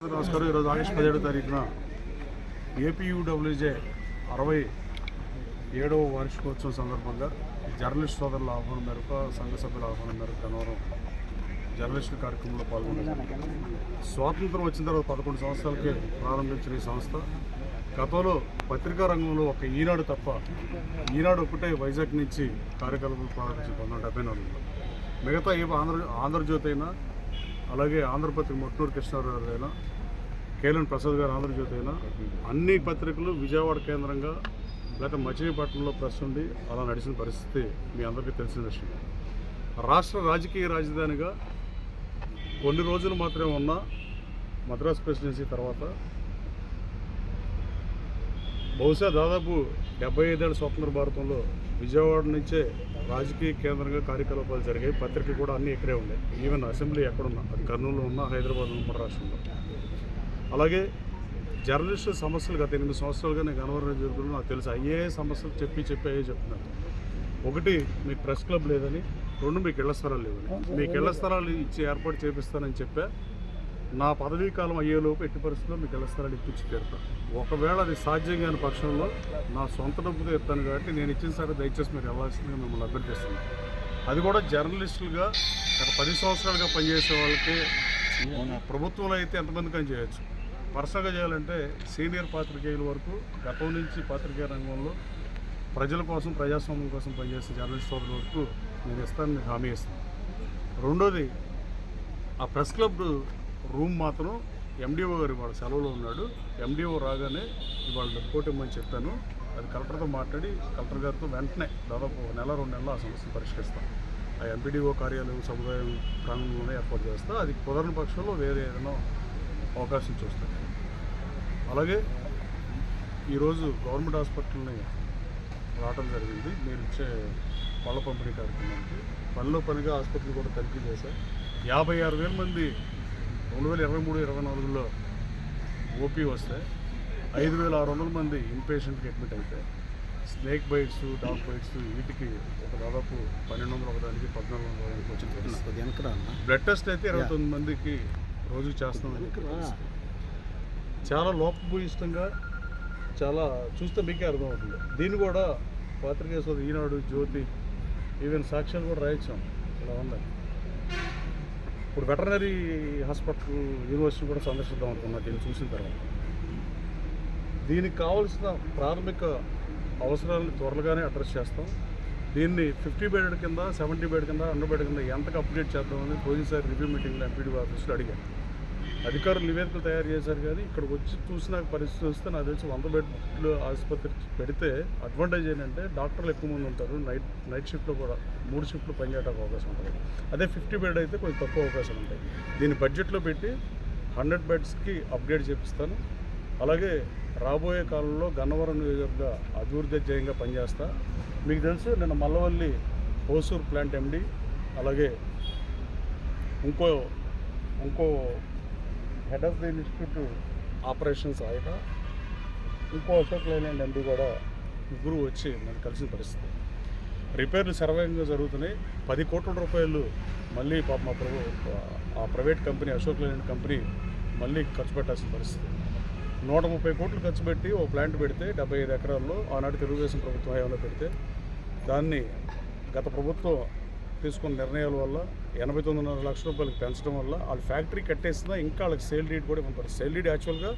నమస్కారం. ఈరోజు ఆగస్టు పదిహేడో తారీఖున ఏపీయూడబ్ల్యూజే అరవై ఏడవ వార్షికోత్సవం సందర్భంగా జర్నలిస్ట్ సోదరుల ఆహ్వానం మేరకు సంఘ సభ్యుల ఆహ్వానం మేరకు గన్నవరం జర్నలిస్టుల కార్యక్రమంలో పాల్గొన్నారు. స్వాతంత్రం వచ్చిన తర్వాత పదకొండు సంవత్సరాలకే ప్రారంభించిన ఈ సంస్థ గతంలో పత్రికా రంగంలో ఒక ఈనాడు తప్ప ఈనాడు ఒకటే వైజాగ్ నుంచి కార్యకలాపాలు ప్రారంభించి పంతొమ్మిది డెబ్బై నాలుగులో. మిగతా ఏ ఆంధ్ర ఆంధ్రజ్యోతి అయినా అలాగే ఆంధ్రపత్రిక మొట్టూరు కృష్ణారావు అయినా కేఎల్ఎన్ ప్రసాద్ గారు ఆంధ్రజ్యోతి అయినా అన్ని పత్రికలు విజయవాడ కేంద్రంగా లేకపోతే మచిలీపట్నంలో ప్రెస్ ఉండి అలా నడిచిన పరిస్థితి మీ అందరికీ తెలిసిన విషయం. రాష్ట్ర రాజకీయ రాజధానిగా కొన్ని రోజులు మాత్రమే ఉన్న మద్రాస్ ప్రెసిడెన్సీ తర్వాత బహుశా దాదాపు డెబ్బై ఐదేళ్ళ స్వతంత్ర భారతంలో విజయవాడ నుంచే రాజకీయ కేంద్రంగా కార్యకలాపాలు జరిగాయి. పత్రిక కూడా అన్నీ ఇక్కడే ఉన్నాయి. ఈవెన్ అసెంబ్లీ ఎక్కడున్నా అది కర్నూలులో ఉన్న హైదరాబాద్ ఉన్న రాష్ట్రంలో అలాగే జర్నలిస్టుల సమస్యలు గత ఎనిమిది సంవత్సరాలుగా నేను గనవరం జరుగుతుంది నాకు తెలుసు అయ్యే సమస్యలు చెప్పి చెప్పి అయ్యే చెప్తున్నాను ఒకటి మీకు ప్రెస్ క్లబ్ లేదని. రెండు మీకు ఇళ్ళ స్థలాలు లేవని. మీకు ఇళ్ళ స్థలాలు ఇచ్చి ఏర్పాటు చేపిస్తానని చెప్పా. నా పదవీ కాలం అయ్యేలోపు ఎట్టి పరిస్థితుల్లో మీకు ఇళ్ళ ఇప్పించి పెడతా. ఒకవేళ అది సాధ్యం కాని పక్షంలో నా సొంత డబ్బుతో ఇస్తాను కాబట్టి నేను ఇచ్చిన సరే దయచేసి మీరు వెళ్ళాల్సిందిగా మిమ్మల్ని అభ్యర్థిస్తున్నాను. అది కూడా జర్నలిస్టులుగా గత పది సంవత్సరాలుగా పనిచేసే వాళ్ళకి ప్రభుత్వంలో అయితే ఎంతమంది కానీ చేయొచ్చు? పర్సనల్గా చేయాలంటే సీనియర్ పాత్రికేయుల వరకు గతం నుంచి పాత్రికేయ రంగంలో ప్రజల కోసం ప్రజాస్వామ్యం కోసం పనిచేసే జర్నలిస్ట్ సోదరుల వరకు నేను ఇస్తాను హామీ ఇస్తాను రెండోది ఆ ప్రెస్ క్లబ్ రూమ్ మాత్రం ఎండిఓ గారు ఇవాళ సెలవులో ఉన్నాడు. ఎండిఓ రాగానే ఇవాళ రిపోర్ట్ ఇమ్మని చెప్పాను. అది కలెక్టర్తో మాట్లాడి కలెక్టర్ గారితో వెంటనే దాదాపు నెల రెండు నెలలు ఆ సమస్యను పరిష్కరిస్తాం. ఆ ఎంపీడీఓ కార్యాలయం సముదాయం ప్రాంగణంలోనే ఏర్పాటు చేస్తా. అది కుదరని పక్షంలో వేరే ఏదైనా అవకాశం చూస్తాను అలాగే ఈరోజు గవర్నమెంట్ హాస్పిటల్ని రావడం జరిగింది. మీరు ఇచ్చే పళ్ళ పంపిణీ కార్యక్రమానికి. పనిలో పనిగా హాస్పిటల్ కూడా తనిఖీ చేశారు. యాభై ఆరు వేల మంది రెండు వేల ఇరవై మూడు ఇరవై నాలుగులో ఓపీ వస్తే ఐదు వేల ఆరు వందల మంది ఇన్పేషెంట్కి అడ్మిట్ అయితే స్నేక్ బైట్స్ డాగ్ బైట్స్ వీటికి ఒక దాదాపు పన్నెండు వందల ఒకదానికి పద్నాలుగు వందల ఒకదానికి పరిస్థితి. బ్లడ్ టెస్ట్ అయితే ఇరవై తొమ్మిది మందికి రోజు చేస్తామని చాలా లోపభూయిష్టంగా చాలా చూస్తే మీకే అర్థమవుతుంది. దీన్ని కూడా పాత్రికేయ సోదరు ఈనాడు జ్యోతి ఈవెన్ సాక్ష్యాలు కూడా రాయించాం. ఇలా ఉన్నాయి ఇప్పుడు వెటర్నరీ హాస్పిటల్ యూనివర్సిటీ కూడా సందర్శిద్దాం అనుకున్నా దీన్ని చూసిన తర్వాత. దీనికి కావాల్సిన ప్రాథమిక అవసరాలను త్వరగానే అడ్రస్ చేస్తాం. దీన్ని ఫిఫ్టీ బెడ్ కింద సెవెంటీ బెడ్ కింద హండ్రెడ్ బెడ్ కింద ఎంతకు అప్డేట్ చేద్దామని పోయినసారి రివ్యూ మీటింగ్లో ఎంపీడీ ఆఫీస్లో అడిగాను అధికారులు నివేదికలు తయారు చేశారు కానీ ఇక్కడికి వచ్చి చూసిన పరిస్థితి వస్తే నాకు తెలిసి వంద బెడ్లు ఆసుపత్రి పెడితే అడ్వాంటేజ్ ఏంటంటే డాక్టర్లు ఎక్కువ మంది ఉంటారు. నైట్ నైట్ షిఫ్ట్లో కూడా మూడు షిఫ్ట్లు పనిచేయడానికి అవకాశం ఉంటుంది. అదే ఫిఫ్టీ బెడ్ అయితే కొంచెం తక్కువ అవకాశం ఉంటాయి. దీన్ని బడ్జెట్లో పెట్టి హండ్రెడ్ బెడ్స్కి అప్గ్రేడ్ చేపిస్తాను. అలాగే రాబోయే కాలంలో గన్నవరం నియోజకవర్గ అభివృద్ధి జయంగా పనిచేస్తా. మీకు తెలుసు నేను మల్లవల్లి హోసూర్ ప్లాంట్ ఎండి అలాగే ఇంకో ఇంకో head of the institute operations ఆయన ఇంకో అశోక్ లేనండి ఎంపీ కూడా ముగ్గురు వచ్చి నన్ను కలిసిన పరిస్థితి. రిపేర్లు సర్వేగంగా జరుగుతున్నాయి. పది కోట్ల రూపాయలు మళ్ళీ పాప మా ప్రభు ఆ private company Ashok Leyland company మళ్ళీ ఖర్చు పెట్టాల్సిన పరిస్థితి. నూట ముప్పై కోట్లు ఖర్చు పెట్టి ఓ ప్లాంట్ పెడితే డెబ్బై ఐదు ఎకరాల్లో ఆనాడు తెలుగుదేశం ప్రభుత్వం హయాంలో పెడితే దాన్ని గత ప్రభుత్వం తీసుకున్న నిర్ణయాల వల్ల ఎనభై తొమ్మిదిన్నర లక్షల రూపాయలకి పెంచడం వల్ల వాళ్ళు ఫ్యాక్టరీ కట్టేసినా ఇంకా వాళ్ళకి సేల్ డీడ్ కూడా ఇవ్వరు సేల్ డీడ్ యాక్చువల్గా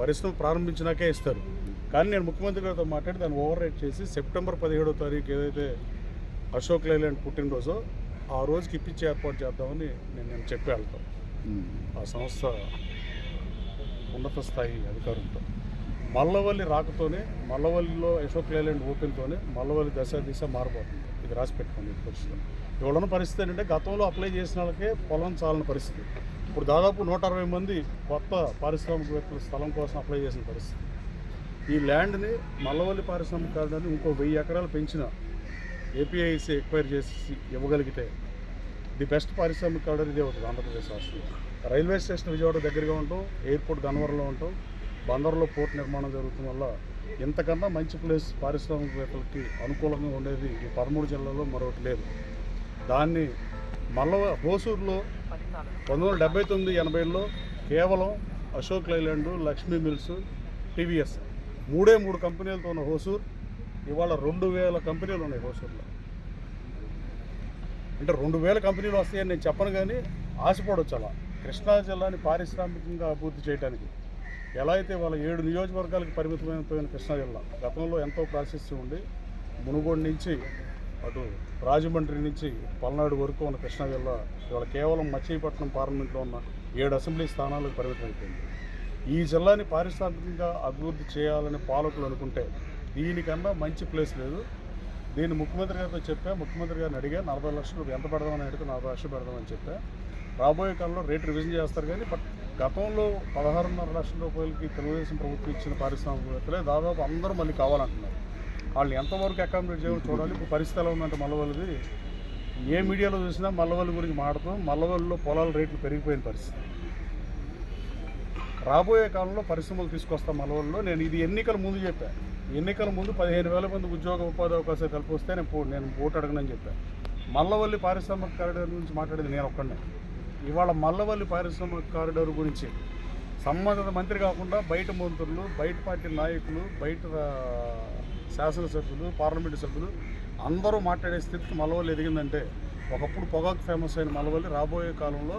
పరిశ్రమ ప్రారంభించినాకే ఇస్తారు. కానీ నేను ముఖ్యమంత్రి గారితో మాట్లాడి దాన్ని ఓవర్ రైట్ చేసి సెప్టెంబర్ పదిహేడో తారీఖు ఏదైతే అశోక్ లైలాండ్ పుట్టినరోజో ఆ రోజుకి ఇప్పించి ఏర్పాటు చేద్దామని నేను నేను చెప్పి వెళ్తాను ఆ సంస్థ ఉన్నత స్థాయి అధికారులతో. మల్లవల్లి రాకతోనే మల్లవల్లిలో అశోక్ లేలాండ్ ఓపెన్తోనే మల్లవల్లి దశ దిశ మారిపోతుంది. ఇది రాసి పెట్టుకోండి ఈ పరిస్థితి. ఇవాళ ఉన్న పరిస్థితి ఏంటంటే గతంలో అప్లై చేసిన వాళ్ళకే పొలం చాలని పరిస్థితి. ఇప్పుడు దాదాపు నూట అరవై మంది కొత్త పారిశ్రామికవేత్తల స్థలం కోసం అప్లై చేసిన పరిస్థితి. ఈ ల్యాండ్ని మల్లవల్లి పారిశ్రామిక ఇంకో వెయ్యి ఎకరాలు పెంచిన ఏపీఐసి ఎక్వైర్ చేసి ఇవ్వగలిగితే ది బెస్ట్ పారిశ్రామిక కార్డర్ ఇదే అవుతుంది ఆంధ్రప్రదేశ్ రాష్ట్రంలో. రైల్వే స్టేషన్ విజయవాడ దగ్గరగా ఉంటాం ఎయిర్పోర్ట్ గన్నవరంలో ఉంటాం. బందర్లో పోర్ట్ నిర్మాణం జరుగుతున్న వల్ల ఇంతకన్నా మంచి ప్లేస్ పారిశ్రామికవేత్తలకి అనుకూలంగా ఉండేది ఈ పదమూడు జిల్లాలో మరొకటి లేదు. దాన్ని మల్ల హోసూరులో పంతొమ్మిది వందల డెబ్బై తొమ్మిది ఎనభైలో కేవలం అశోక్ లైలాండ్ లక్ష్మీ మిల్స్ టీవీఎస్ మూడే మూడు కంపెనీలతో ఉన్న హోసూర్ ఇవాళ రెండు వేల కంపెనీలు ఉన్నాయి హోసూర్లో. అంటే రెండు వేల కంపెనీలు వస్తాయని నేను చెప్పను కానీ ఆశపడవచ్చు అలా. కృష్ణా జిల్లాని పారిశ్రామికంగా అభివృద్ధి చేయడానికి ఎలా అయితే వాళ్ళ ఏడు నియోజకవర్గాలకు పరిమితమైపోయిన కృష్ణా జిల్లా గతంలో ఎంతో ప్రాశస్త్యం ఉండి మునుగోడు నుంచి అటు రాజమండ్రి నుంచి పల్నాడు వరకు ఉన్న కృష్ణా జిల్లా ఇవాళ కేవలం మచిలీపట్నం పార్లమెంట్లో ఉన్న ఏడు అసెంబ్లీ స్థానాలకు పరిమితమైపోయింది. ఈ జిల్లాని పారిశ్రామికంగా అభివృద్ధి చేయాలని పాలకులు అనుకుంటే దీనికన్నా మంచి ప్లేస్ లేదు. దీన్ని ముఖ్యమంత్రి గారితో చెప్పా ముఖ్యమంత్రి గారిని అడిగా నలభై లక్షలు ఎంత పెడదామని అడిగితే నలభై లక్షలు పెడదామని చెప్పా. రాబోయే కాలంలో రేటు రివిజన్ చేస్తారు కానీ బట్ గతంలో పదహారున్నర లక్షల రూపాయలకి తెలుగుదేశం ప్రభుత్వం ఇచ్చిన పారిశ్రామికవేత్తలే దాదాపు అందరూ మళ్ళీ కావాలంటున్నారు. వాళ్ళు ఎంతవరకు అకామిడేట్ చేయాలో చూడాలి. ఇప్పుడు పరిస్థితి ఎలా ఉందంటే మల్లవల్లిది ఏ మీడియాలో చూసినా మల్లవల్లి గురించి మాట్లాడుతూ మల్లవల్లిలో పొలాల రేట్లు పెరిగిపోయిన పరిస్థితి. రాబోయే కాలంలో పరిశ్రమలు తీసుకొస్తాం మల్లవల్లిలో. నేను ఇది ఎన్నికల ముందు చెప్పాను ఎన్నికల ముందు పదిహేను వేల మంది ఉద్యోగ ఉపాధి అవకాశాలు కల్పిస్తే నేను నేను ఓటు అడగనని చెప్పాను మల్లవల్లి పారిశ్రామిక కారిడార్ గురించి మాట్లాడేది నేను ఒక్కడే ఇవాళ మల్లవల్లి పారిశ్రామిక కారిడార్ గురించి సంబంధిత మంత్రి కాకుండా బయట మంత్రులు బయట పార్టీ నాయకులు బయట శాసనసభ్యులు పార్లమెంటు సభ్యులు అందరూ మాట్లాడే స్థితికి మల్లవల్లి ఎదిగిందంటే ఒకప్పుడు పొగాకు ఫేమస్ అయిన మల్లవల్లి రాబోయే కాలంలో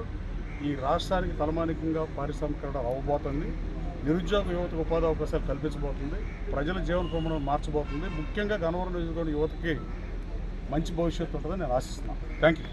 ఈ రాష్ట్రానికి తలమానికంగా పారిశ్రామికరణ అవ్వబోతుంది. నిరుద్యోగ యువతకు ఉపాధి అవకాశాలు కల్పించబోతుంది. ప్రజల జీవన ప్రమాణం మార్చబోతుంది. ముఖ్యంగా గనవరం నియోజకవర్గం యువతకి మంచి భవిష్యత్తు ఉంటుందని నేను ఆశిస్తున్నాను. Thank you